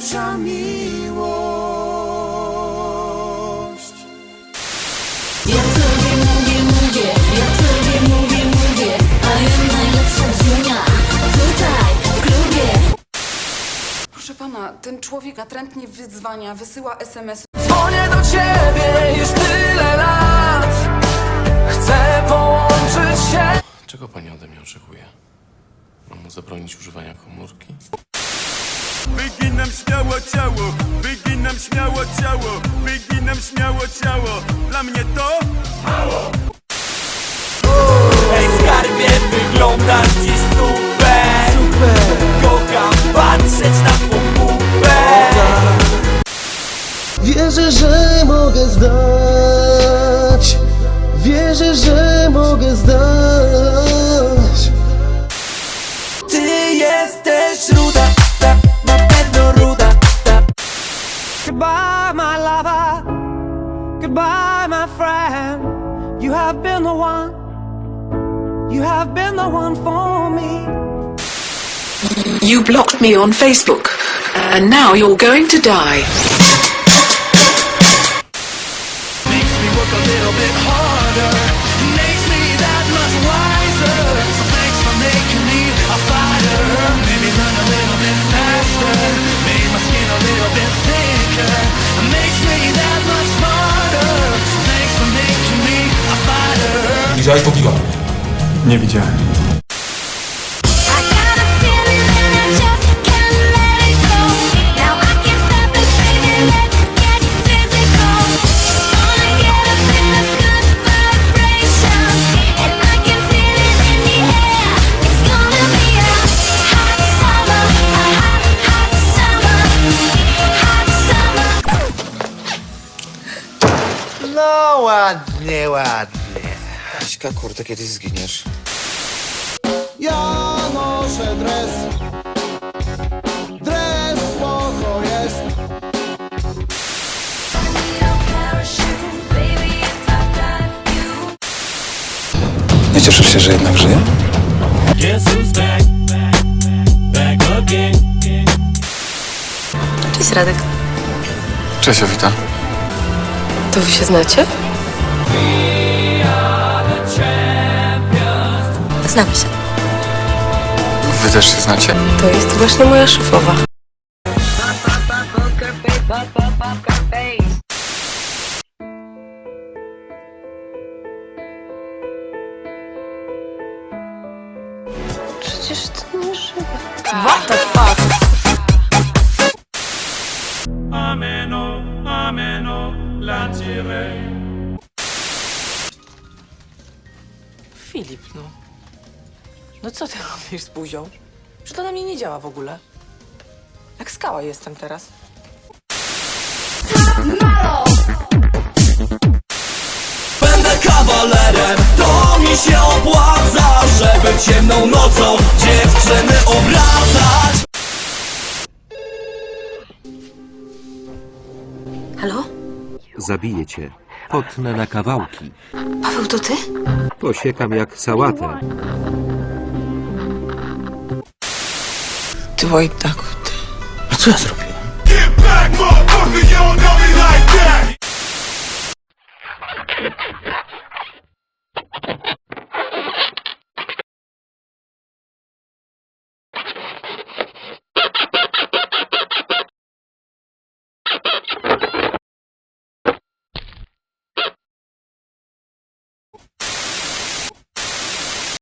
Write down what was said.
najlepsza miłość. Ja tobie mówię, mówię, ja tobie mówię, mówię A ja najlepsza dziunia Tutaj, w klubie Proszę pana, ten człowiek natrętnie wyzwania, wysyła SMS. Dzwonię do ciebie już tyle lat Chcę połączyć się Czego pani ode mnie oczekuje? Mam mu zabronić używania komórki? Wyginam śmiało ciało, wyginam śmiało ciało, wyginam śmiało ciało. Dla mnie to Ej skarbie, wyglądasz dziś super. Super. Kocham patrzeć na twą pupę. Wierzę, że mogę zdać. Wierzę, że mogę zdać Goodbye, my lover. Goodbye, my friend. You have been the one. You have been the one for me. You blocked me on Facebook, and now you're going to die. Makes me work a little bit harder summer Hot summer No ładnie, ładnie Aśka, kurde, kiedy zginiesz? Ja noszę dres Dres spoko jest Nie cieszysz się, że jednak żyję? Guess who's back, back again Cześć Radek. Cześć, Owita. To wy się znacie? Znamy się. Wy też się znacie? To jest właśnie moja szefowa. Przecież to nie żyje. What the fuck? Ameno, ameno, lacire. Filip, no. No co ty robisz z buzią? Że to na mnie nie działa w ogóle. Jak skała jestem teraz. Będę kawalerem, to mi się opłaca Żeby ciemną nocą dziewczyny obracać Halo? Zabiję cię. Potnę na kawałki. Paweł, to ty? Posiekam jak sałatę. Ty Wojtaku, ty. A co ja zrobiłem?